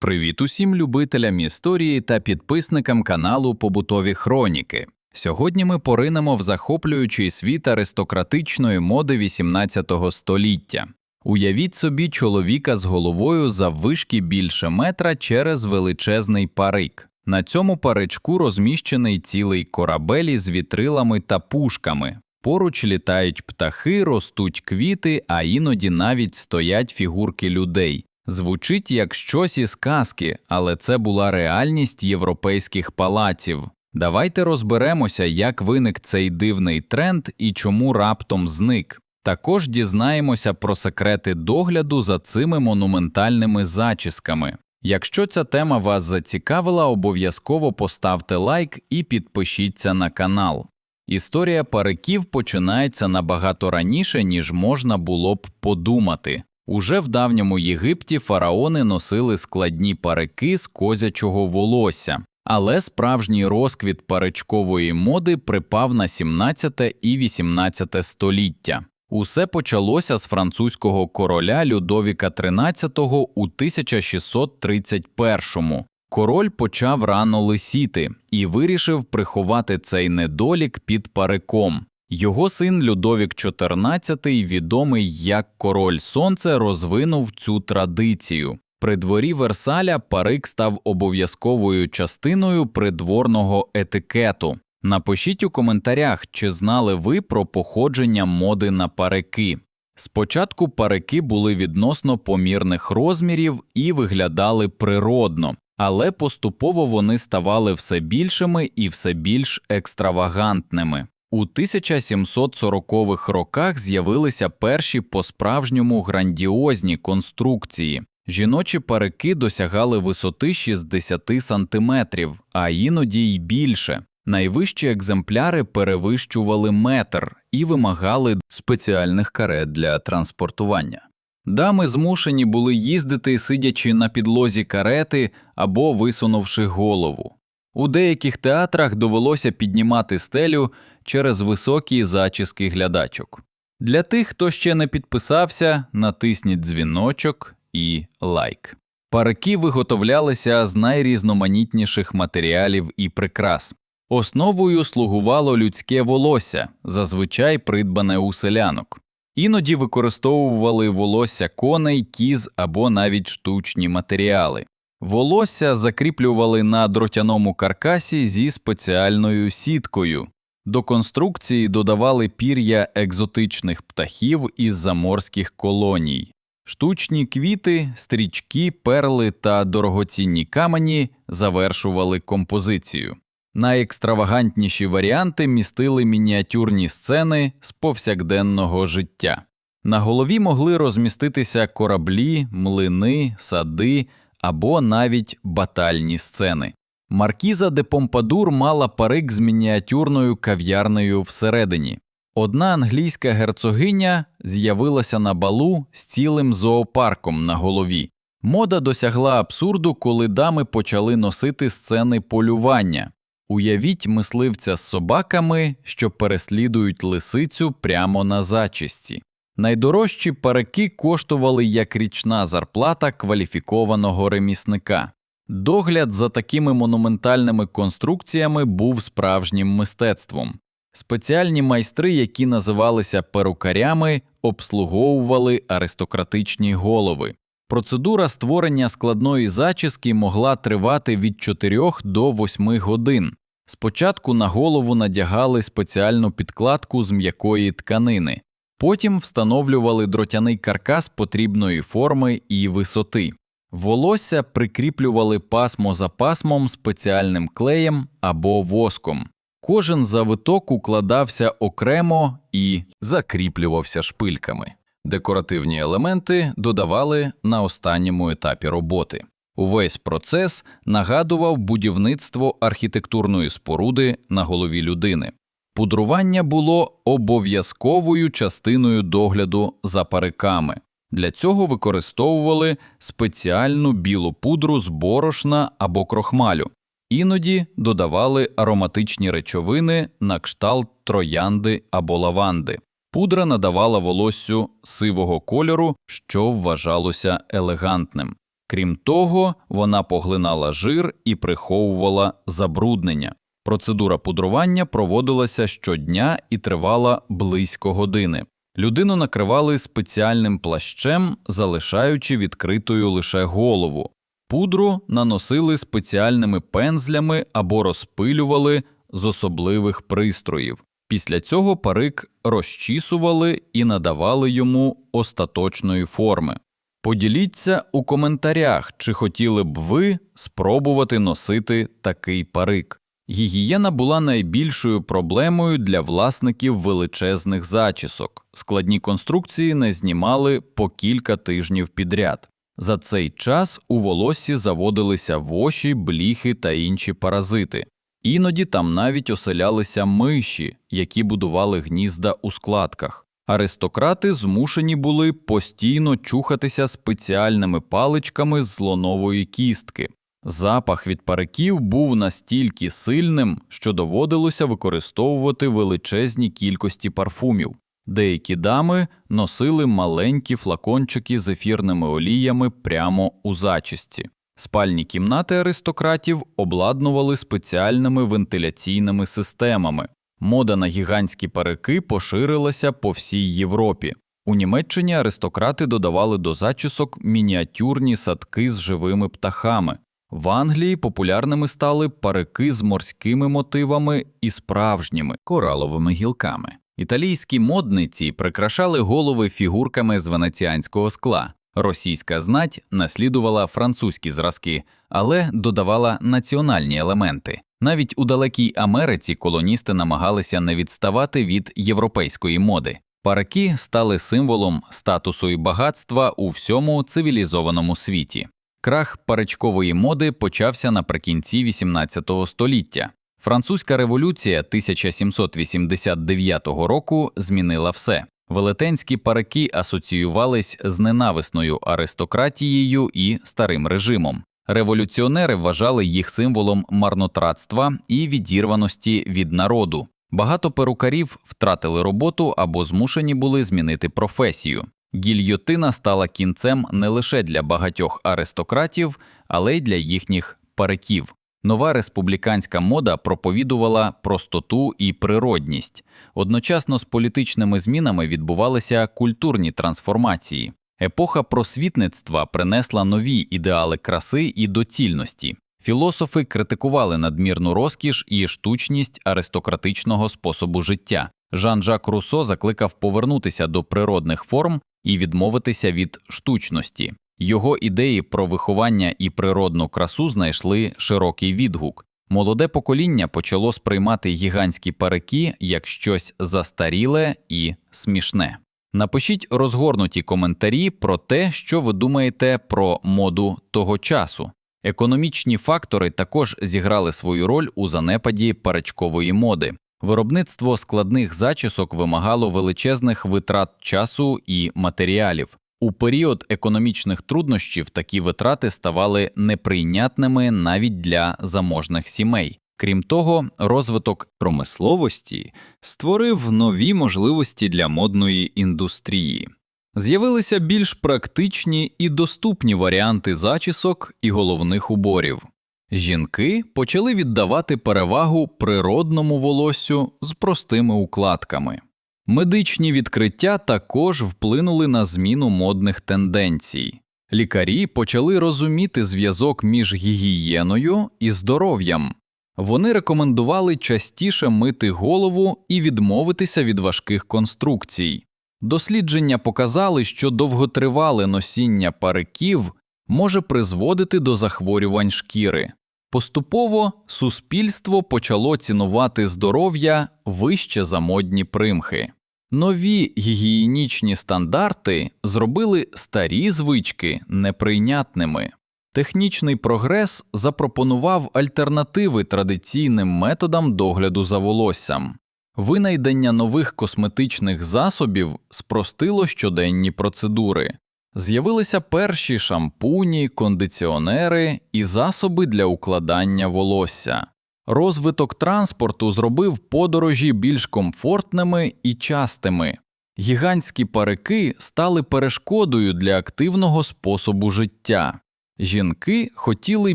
Привіт усім любителям історії та підписникам каналу Побутові Хроніки. Сьогодні ми поринемо в захоплюючий світ аристократичної моди XVIII століття. Уявіть собі чоловіка з головою заввишки більше метра через величезний парик. На цьому паричку розміщений цілий корабель із вітрилами та пушками. Поруч літають птахи, ростуть квіти, а іноді навіть стоять фігурки людей. Звучить як щось із казки, але це була реальність європейських палаців. Давайте розберемося, як виник цей дивний тренд і чому раптом зник. Також дізнаємося про секрети догляду за цими монументальними зачісками. Якщо ця тема вас зацікавила, обов'язково поставте лайк і підпишіться на канал. Історія париків починається набагато раніше, ніж можна було б подумати. Уже в давньому Єгипті фараони носили складні парики з козячого волосся, але справжній розквіт паричкової моди припав на 17 і 18 століття. Усе почалося з французького короля Людовіка XIII у 1631-му. Король почав рано лисіти і вирішив приховати цей недолік під париком. Його син Людовік XIV, відомий як Король Сонце, розвинув цю традицію. При дворі Версаля парик став обов'язковою частиною придворного етикету. Напишіть у коментарях, чи знали ви про походження моди на парики. Спочатку парики були відносно помірних розмірів і виглядали природно, але поступово вони ставали все більшими і все більш екстравагантними. У 1740-х роках з'явилися перші по-справжньому грандіозні конструкції. Жіночі парики досягали висоти 60 сантиметрів, а іноді й більше. Найвищі екземпляри перевищували метр і вимагали спеціальних карет для транспортування. Дами змушені були їздити, сидячи на підлозі карети або висунувши голову. У деяких театрах довелося піднімати стелю через високі зачіски глядачок. Для тих, хто ще не підписався, натисніть дзвіночок і лайк. Парики виготовлялися з найрізноманітніших матеріалів і прикрас. Основою слугувало людське волосся, зазвичай придбане у селянок. Іноді використовували волосся коней, кіз або навіть штучні матеріали. Волосся закріплювали на дротяному каркасі зі спеціальною сіткою. До конструкції додавали пір'я екзотичних птахів із заморських колоній. Штучні квіти, стрічки, перли та дорогоцінні камені завершували композицію. Найекстравагантніші варіанти містили мініатюрні сцени з повсякденного життя. На голові могли розміститися кораблі, млини, сади або навіть батальні сцени. Маркіза де Помпадур мала парик з мініатюрною кав'ярнею всередині. Одна англійська герцогиня з'явилася на балу з цілим зоопарком на голові. Мода досягла абсурду, коли дами почали носити сцени полювання. Уявіть мисливця з собаками, що переслідують лисицю прямо на зачісті. Найдорожчі парики коштували як річна зарплата кваліфікованого ремісника. Догляд за такими монументальними конструкціями був справжнім мистецтвом. Спеціальні майстри, які називалися перукарями, обслуговували аристократичні голови. Процедура створення складної зачіски могла тривати від 4 до 8 годин. Спочатку на голову надягали спеціальну підкладку з м'якої тканини, потім встановлювали дротяний каркас потрібної форми і висоти. Волосся прикріплювали пасмо за пасмом спеціальним клеєм або воском. Кожен завиток укладався окремо і закріплювався шпильками. Декоративні елементи додавали на останньому етапі роботи. Увесь процес нагадував будівництво архітектурної споруди на голові людини. Пудрування було обов'язковою частиною догляду за париками. Для цього використовували спеціальну білу пудру з борошна або крохмалю, іноді додавали ароматичні речовини на кшталт троянди або лаванди. Пудра надавала волоссю сивого кольору, що вважалося елегантним. Крім того, вона поглинала жир і приховувала забруднення. Процедура пудрування проводилася щодня і тривала близько години. Людину накривали спеціальним плащем, залишаючи відкритою лише голову. Пудру наносили спеціальними пензлями або розпилювали з особливих пристроїв. Після цього парик розчісували і надавали йому остаточної форми. Поділіться у коментарях, чи хотіли б ви спробувати носити такий парик. Гігієна була найбільшою проблемою для власників величезних зачісок. Складні конструкції не знімали по кілька тижнів підряд. За цей час у волоссі заводилися воші, бліхи та інші паразити. Іноді там навіть оселялися миші, які будували гнізда у складках. Аристократи змушені були постійно чухатися спеціальними паличками з слонової кістки. Запах від париків був настільки сильним, що доводилося використовувати величезні кількості парфумів. Деякі дами носили маленькі флакончики з ефірними оліями прямо у зачісті. Спальні кімнати аристократів обладнували спеціальними вентиляційними системами. Мода на гігантські парики поширилася по всій Європі. У Німеччині аристократи додавали до зачісок мініатюрні садки з живими птахами. В Англії популярними стали парики з морськими мотивами і справжніми кораловими гілками. Італійські модниці прикрашали голови фігурками з венеціанського скла. Російська знать наслідувала французькі зразки, але додавала національні елементи. Навіть у далекій Америці колоністи намагалися не відставати від європейської моди. Парики стали символом статусу і багатства у всьому цивілізованому світі. Крах паричкової моди почався наприкінці XVIII століття. Французька революція 1789 року змінила все. Велетенські парики асоціювались з ненависною аристократією і старим режимом. Революціонери вважали їх символом марнотратства і відірваності від народу. Багато перукарів втратили роботу або змушені були змінити професію. Гільйотина стала кінцем не лише для багатьох аристократів, але й для їхніх париків. Нова республіканська мода проповідувала простоту і природність. Одночасно з політичними змінами відбувалися культурні трансформації. Епоха просвітництва принесла нові ідеали краси і доцільності. Філософи критикували надмірну розкіш і штучність аристократичного способу життя. Жан-Жак Руссо закликав повернутися до природних форм і відмовитися від штучності. Його ідеї про виховання і природну красу знайшли широкий відгук. Молоде покоління почало сприймати гігантські парики як щось застаріле і смішне. Напишіть розгорнуті коментарі про те, що ви думаєте про моду того часу. Економічні фактори також зіграли свою роль у занепаді паричкової моди. Виробництво складних зачісок вимагало величезних витрат часу і матеріалів. У період економічних труднощів такі витрати ставали неприйнятними навіть для заможних сімей. Крім того, розвиток промисловості створив нові можливості для модної індустрії. З'явилися більш практичні і доступні варіанти зачісок і головних уборів. Жінки почали віддавати перевагу природному волоссю з простими укладками. Медичні відкриття також вплинули на зміну модних тенденцій. Лікарі почали розуміти зв'язок між гігієною і здоров'ям. Вони рекомендували частіше мити голову і відмовитися від важких конструкцій. Дослідження показали, що довготривале носіння париків може призводити до захворювань шкіри. Поступово суспільство почало цінувати здоров'я вище за модні примхи. Нові гігієнічні стандарти зробили старі звички неприйнятними. Технічний прогрес запропонував альтернативи традиційним методам догляду за волоссям. Винайдення нових косметичних засобів спростило щоденні процедури. З'явилися перші шампуні, кондиціонери і засоби для укладання волосся. Розвиток транспорту зробив подорожі більш комфортними і частими. Гігантські парики стали перешкодою для активного способу життя. Жінки хотіли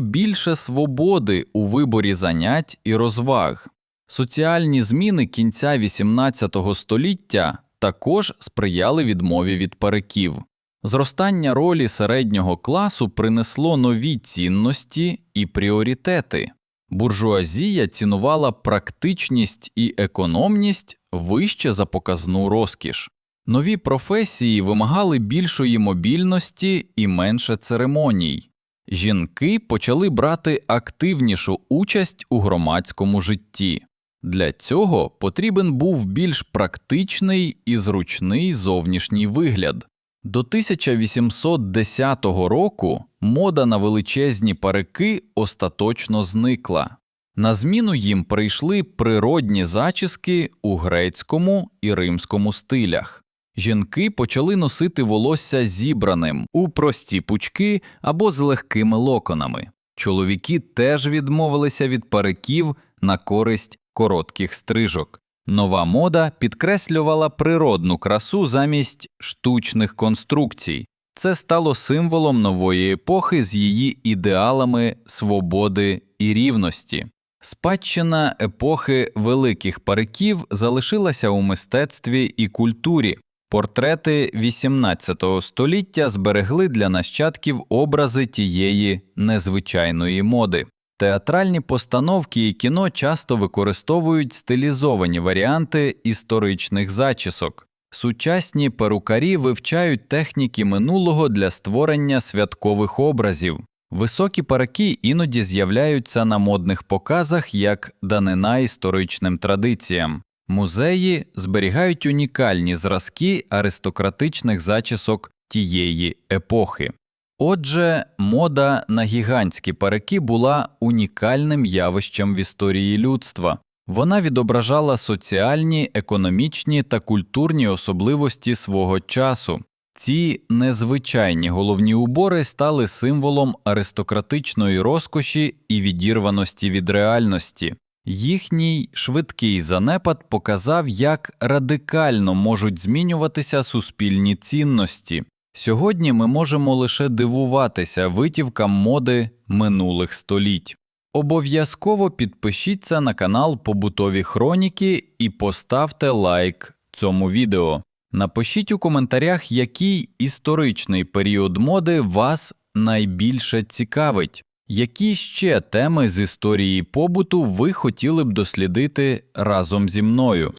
більше свободи у виборі занять і розваг. Соціальні зміни кінця XVIII століття також сприяли відмові від париків. Зростання ролі середнього класу принесло нові цінності і пріоритети. Буржуазія цінувала практичність і економність вище за показну розкіш. Нові професії вимагали більшої мобільності і менше церемоній. Жінки почали брати активнішу участь у громадському житті. Для цього потрібен був більш практичний і зручний зовнішній вигляд. До 1810 року мода на величезні парики остаточно зникла. На зміну їм прийшли природні зачіски у грецькому і римському стилях. Жінки почали носити волосся зібраним у прості пучки або з легкими локонами. Чоловіки теж відмовилися від париків на користь коротких стрижок. Нова мода підкреслювала природну красу замість штучних конструкцій. Це стало символом нової епохи з її ідеалами свободи і рівності. Спадщина епохи великих париків залишилася у мистецтві і культурі. Портрети XVIII століття зберегли для нащадків образи тієї незвичайної моди. Театральні постановки і кіно часто використовують стилізовані варіанти історичних зачісок. Сучасні перукарі вивчають техніки минулого для створення святкових образів. Високі параки іноді з'являються на модних показах як данина історичним традиціям. Музеї зберігають унікальні зразки аристократичних зачісок тієї епохи. Отже, мода на гігантські парики була унікальним явищем в історії людства. Вона відображала соціальні, економічні та культурні особливості свого часу. Ці незвичайні головні убори стали символом аристократичної розкоші і відірваності від реальності. Їхній швидкий занепад показав, як радикально можуть змінюватися суспільні цінності. Сьогодні ми можемо лише дивуватися витівкам моди минулих століть. Обов'язково підпишіться на канал Побутові Хроніки і поставте лайк цьому відео. Напишіть у коментарях, який історичний період моди вас найбільше цікавить. Які ще теми з історії побуту ви хотіли б дослідити разом зі мною?